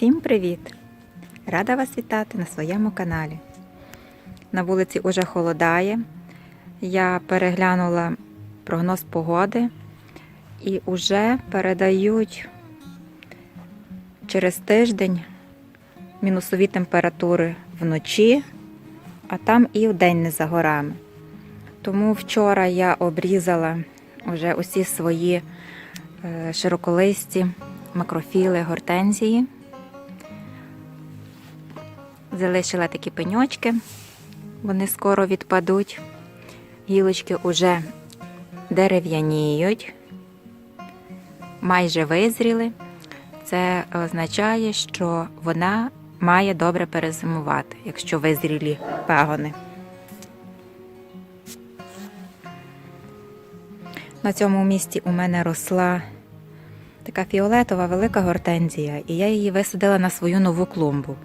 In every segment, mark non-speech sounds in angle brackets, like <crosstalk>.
Всім привіт! Рада вас вітати на своєму каналі. На вулиці уже холодає. Я переглянула прогноз погоди і вже передають через тиждень мінусові температури вночі, а там і вдень не за горами. Тому вчора я обрізала вже усі свої е, широколисті макрофіли гортензії. Залишила такі пеньочки, вони скоро відпадуть. Гілочки вже дерев'яніють, майже визріли. Це означає, що вона має добре перезимувати, якщо визрілі пагони. На цьому місці у мене росла така фіолетова велика гортензія, і я її висадила на свою нову клумбу.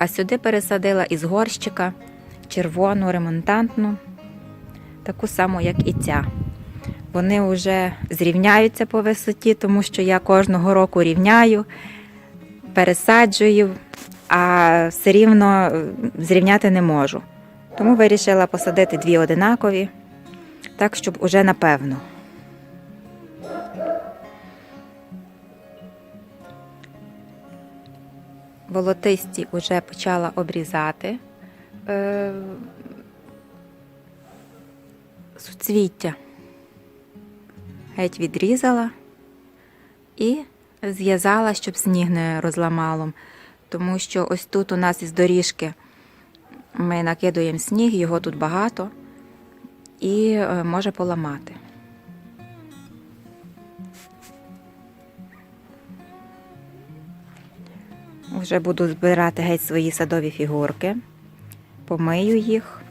А сюди пересадила із горщика червону ремонтантну, таку саму, як і ця. Вони вже зрівняються по висоті, тому що я кожного року рівняю, пересаджую, а все рівно е, зрівняти не можу. Тому вирішила посадити дві одинакові, так, щоб уже напевно. Волотисті вже почала обрізати е, суцвіття. Геть відрізала і зв'язала, щоб сніг не розламало. Тому що ось тут у нас із доріжки ми накидуємо сніг, його тут багато і е, може поламати. Вже буду збирати геть свої садові фігурки, помию їх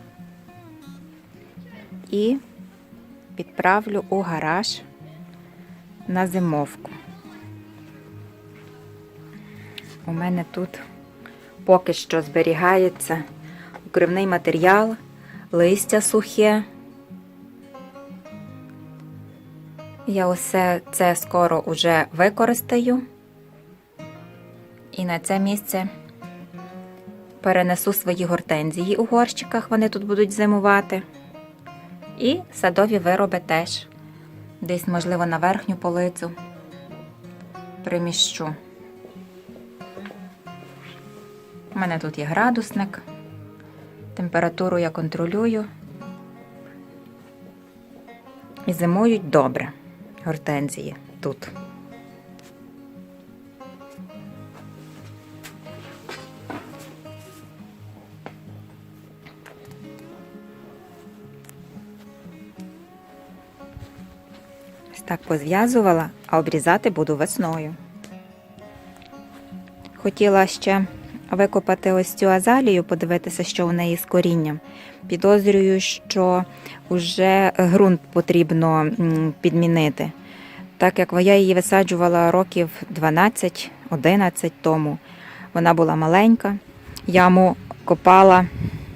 і відправлю у гараж на зимовку. У мене тут поки що зберігається укривний матеріал, листя сухе. Я усе це скоро уже використаю. І на це місце перенесу свої гортензії у горщиках, вони тут будуть зимувати. І садові вироби теж. Десь, можливо, на верхню полицю приміщу. У мене тут є градусник, температуру я контролюю. І зимують добре гортензії тут. Так позв'язувала, а обрізати буду весною. Хотіла ще викопати ось цю азалію, подивитися, що в неї з корінням. Підозрюю, що вже ґрунт потрібно підмінити. Так як я її висаджувала років 12-11 тому. Вона була маленька. Яму копала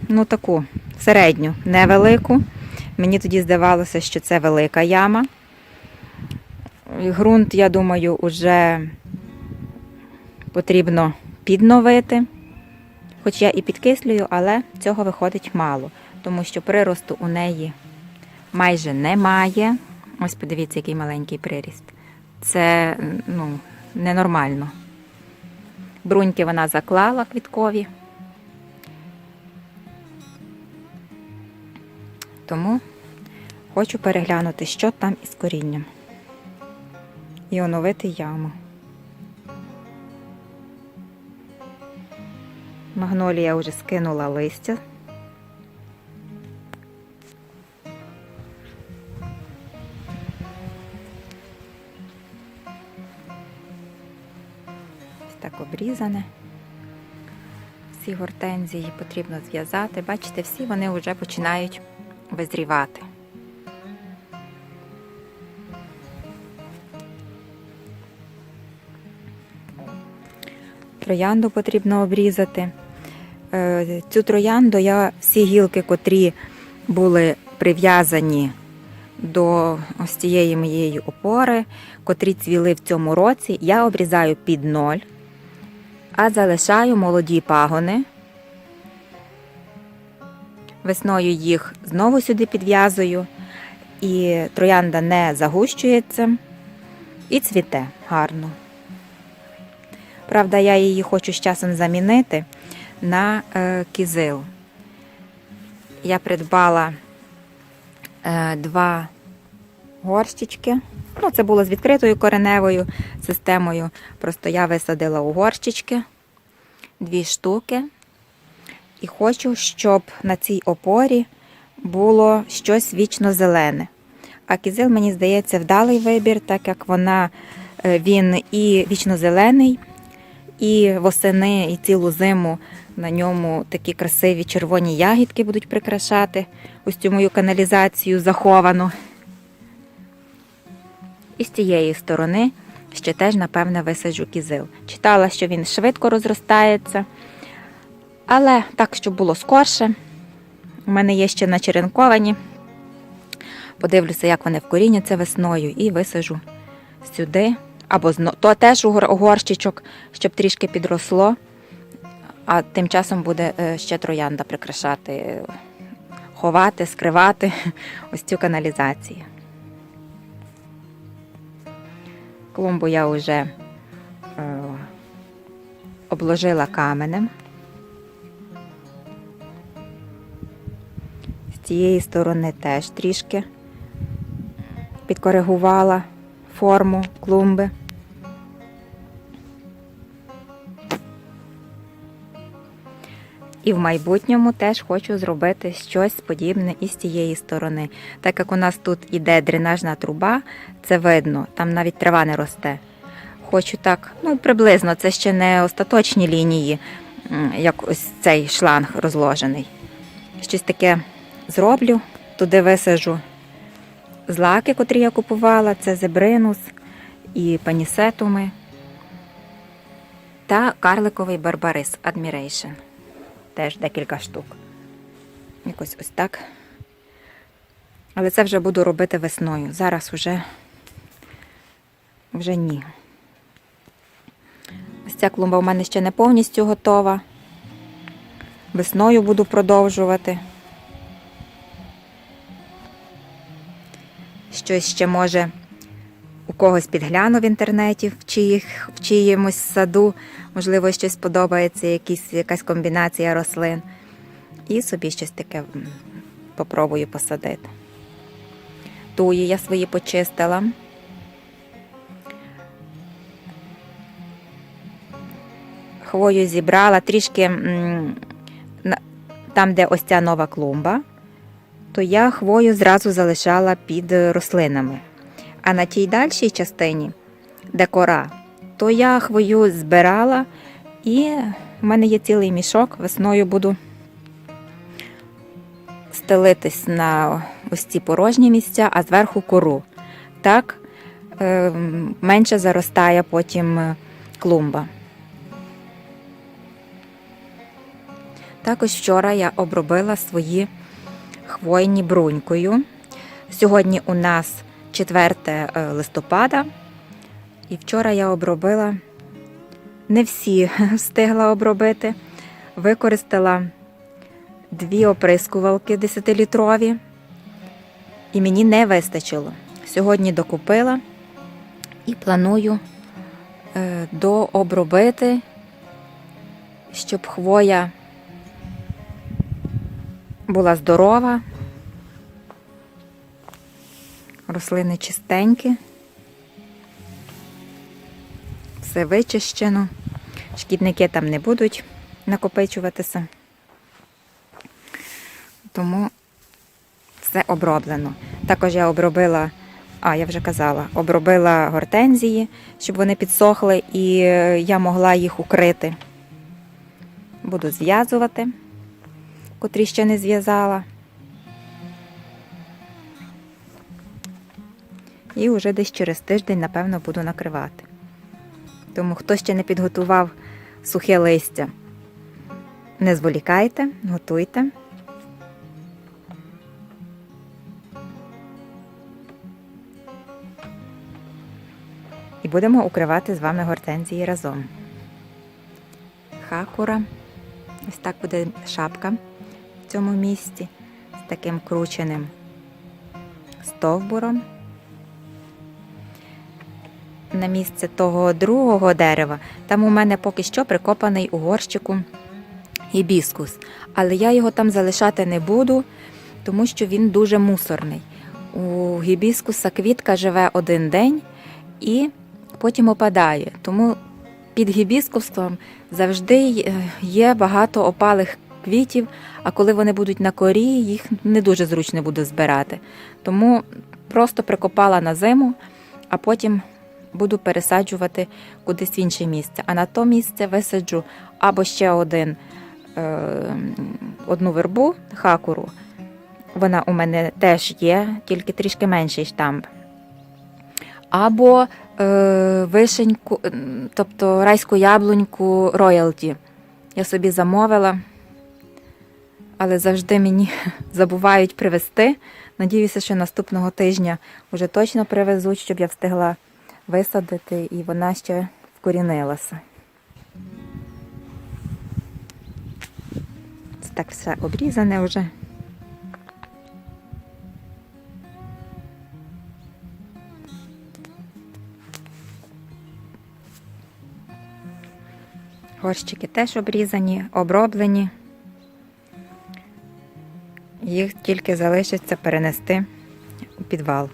ну таку середню, невелику. Мені тоді здавалося, що це велика яма. Грунт, я думаю, вже потрібно підновити. Хоч я і підкислюю, але цього виходить мало, тому що приросту у неї майже немає. Ось подивіться, який маленький приріст. Це ну, ненормально. Бруньки вона заклала квіткові. Тому хочу переглянути, що там із корінням і оновити яму. Магнолія вже скинула листя. Ось так обрізане. Всі гортензії потрібно зв'язати. Бачите, всі вони вже починають визрівати. Троянду потрібно обрізати. Е, Цю троянду я всі гілки, котрі були прив'язані до ось цієї моєї опори, котрі цвіли в цьому році, я обрізаю під ноль. а залишаю молоді пагони. Весною їх знову сюди підв'язую, і троянда не загущується і цвіте гарно. Правда, я її хочу з часом замінити на е, кізил. Я придбала е, два горщички. Ну, це було з відкритою кореневою системою. Просто я висадила у горщички дві штуки. І хочу, щоб на цій опорі було щось вічно зелене. А кізил, мені здається, вдалий вибір, так як вона, е, він і вічно зелений, і восени, і цілу зиму на ньому такі красиві червоні ягідки будуть прикрашати ось цю мою каналізацію заховану. І з цієї сторони ще теж, напевне, висаджу кізил. Читала, що він швидко розростається, але так, щоб було скорше. У мене є ще начеренковані. Подивлюся, як вони вкоріняться весною, і висаджу сюди. Або то теж горщичок, щоб трішки підросло. А тим часом буде е, ще троянда прикрашати, ховати, скривати <laughs> ось цю каналізацію. Клумбу я вже е, обложила каменем. З цієї сторони теж трішки підкоригувала форму клумби. І в майбутньому теж хочу зробити щось подібне і з цієї сторони. Так як у нас тут іде дренажна труба, це видно, там навіть трава не росте. Хочу так, ну приблизно, це ще не остаточні лінії, як ось цей шланг розложений. Щось таке зроблю, туди висажу злаки, котрі я купувала, це зебринус і панісетуми та карликовий барбарис Admiration. Теж декілька штук. Якось ось так. Але це вже буду робити весною. Зараз вже, вже ні. Ось ця клумба у мене ще не повністю готова. Весною буду продовжувати. Щось ще може у когось підгляну в інтернеті, в, чиїх, в чиємусь саду, можливо, щось подобається, якісь, якась комбінація рослин. І собі щось таке попробую посадити. Туї я свої почистила. Хвою зібрала трішки там, де ось ця нова клумба, то я хвою зразу залишала під рослинами. А на тій дальшій частині, де кора, то я хвою збирала і в мене є цілий мішок. Весною буду стелитись на ось ці порожні місця, а зверху кору. Так е, менше заростає потім е, клумба. Також вчора я обробила свої хвойні брунькою. Сьогодні у нас 4 е, листопада, і вчора я обробила, не всі <laughs> встигла обробити. Використала дві оприскувалки 10-літрові, і мені не вистачило. Сьогодні докупила і планую е, дообробити, щоб хвоя була здорова, рослини чистенькі, все вичищено, шкідники там не будуть накопичуватися. Тому все оброблено. Також я обробила, а я вже казала, обробила гортензії, щоб вони підсохли і е, я могла їх укрити. Буду зв'язувати, котрі ще не зв'язала. І вже десь через тиждень, напевно, буду накривати. Тому хто ще не підготував сухе листя, не зволікайте, готуйте. І будемо укривати з вами гортензії разом. хакура. Ось так буде шапка в цьому місці з таким крученим стовбуром. На місце того другого дерева, там у мене поки що прикопаний у горщику гібіскус. Але я його там залишати не буду, тому що він дуже мусорний. У гібіскуса квітка живе один день і потім опадає. Тому під гібіскусом завжди є багато опалих квітів, а коли вони будуть на корі, їх не дуже зручно буде збирати. Тому просто прикопала на зиму, а потім буду пересаджувати кудись в інше місце. А на то місце висаджу або ще один, е, одну вербу хакуру. Вона у мене теж є, тільки трішки менший штамп. Або е, вишеньку, тобто райську яблуньку роялті. Я собі замовила, але завжди мені <laughs> забувають привезти. Надіюся, що наступного тижня вже точно привезуть, щоб я встигла висадити і вона ще вкорінилася. Це так все обрізане вже. Горщики теж обрізані, оброблені. Їх тільки залишиться перенести у підвал.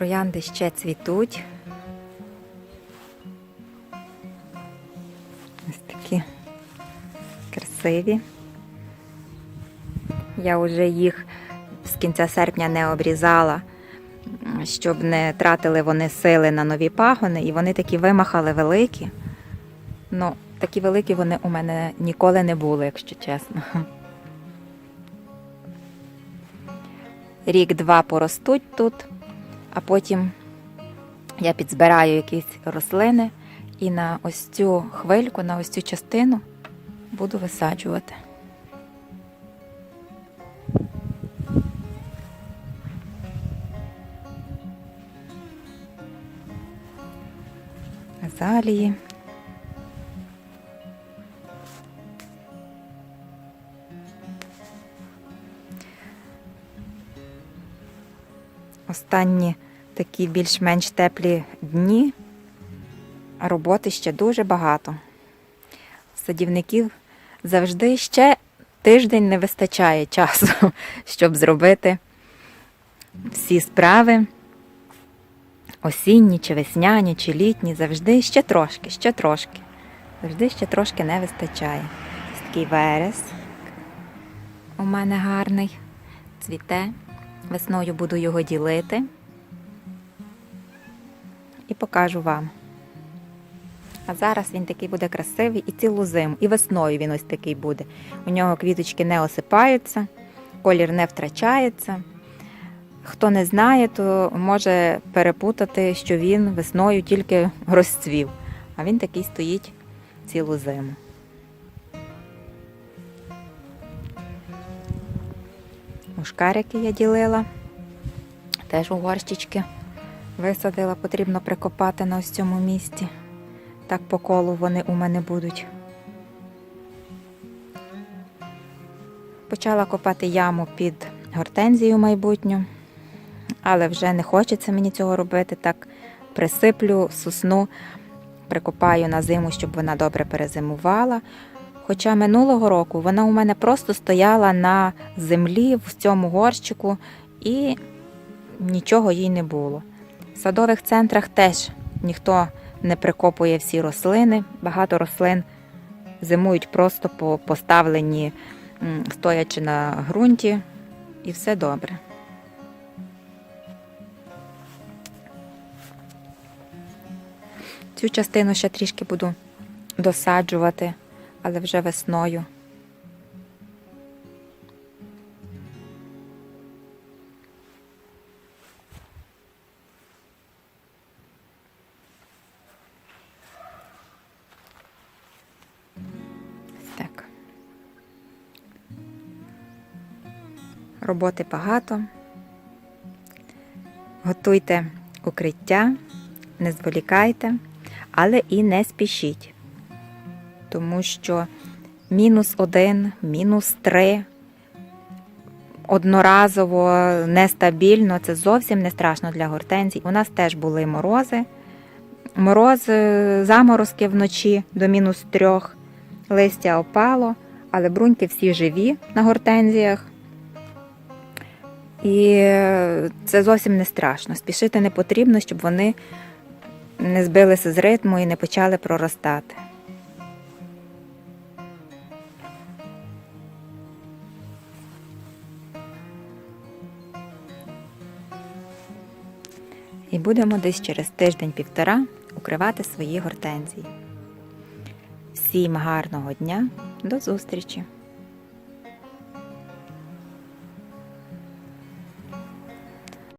Троянди ще цвітуть. Ось такі красиві. Я вже їх з кінця серпня не обрізала, щоб не тратили вони сили на нові пагони, і вони такі вимахали великі. Ну, такі великі вони у мене ніколи не були, якщо чесно. Рік-два поростуть тут, а потім я підзбираю якісь рослини і на ось цю хвильку, на ось цю частину буду висаджувати. Азалії. Останні такі більш-менш теплі дні, роботи ще дуже багато. Садівників завжди ще тиждень не вистачає часу, <laughs> щоб зробити всі справи. Осінні, чи весняні, чи літні, завжди ще трошки, ще трошки. Завжди ще трошки не вистачає. Такий верес у мене гарний, цвіте. Весною буду його ділити і покажу вам. А зараз він такий буде красивий і цілу зиму. І весною він ось такий буде. У нього квіточки не осипаються, колір не втрачається. Хто не знає, то може перепутати, що він весною тільки розцвів, а він такий стоїть цілу зиму. Мушкарики я ділила, теж у горщички висадила, потрібно прикопати на ось цьому місці. Так по колу вони у мене будуть. Почала копати яму під гортензію майбутню, але вже не хочеться мені цього робити. Так присиплю сосну, прикопаю на зиму, щоб вона добре перезимувала. Хоча минулого року вона у мене просто стояла на землі в цьому горщику і нічого їй не було. В садових центрах теж ніхто не прикопує всі рослини. Багато рослин зимують просто по поставлені, стоячи на ґрунті, і все добре. Цю частину ще трішки буду досаджувати, але вже весною. Так. Роботи багато. Готуйте укриття, не зволікайте, але і не спішіть. Тому що мінус один, мінус три одноразово нестабільно, це зовсім не страшно для гортензій. У нас теж були морози. Морози, заморозки вночі до мінус трьох, листя опало, але бруньки всі живі на гортензіях. І е, це зовсім не страшно. Спішити не потрібно, щоб вони не збилися з ритму і не почали проростати. І будемо десь через тиждень-півтора укривати свої гортензії. Всім гарного дня, до зустрічі!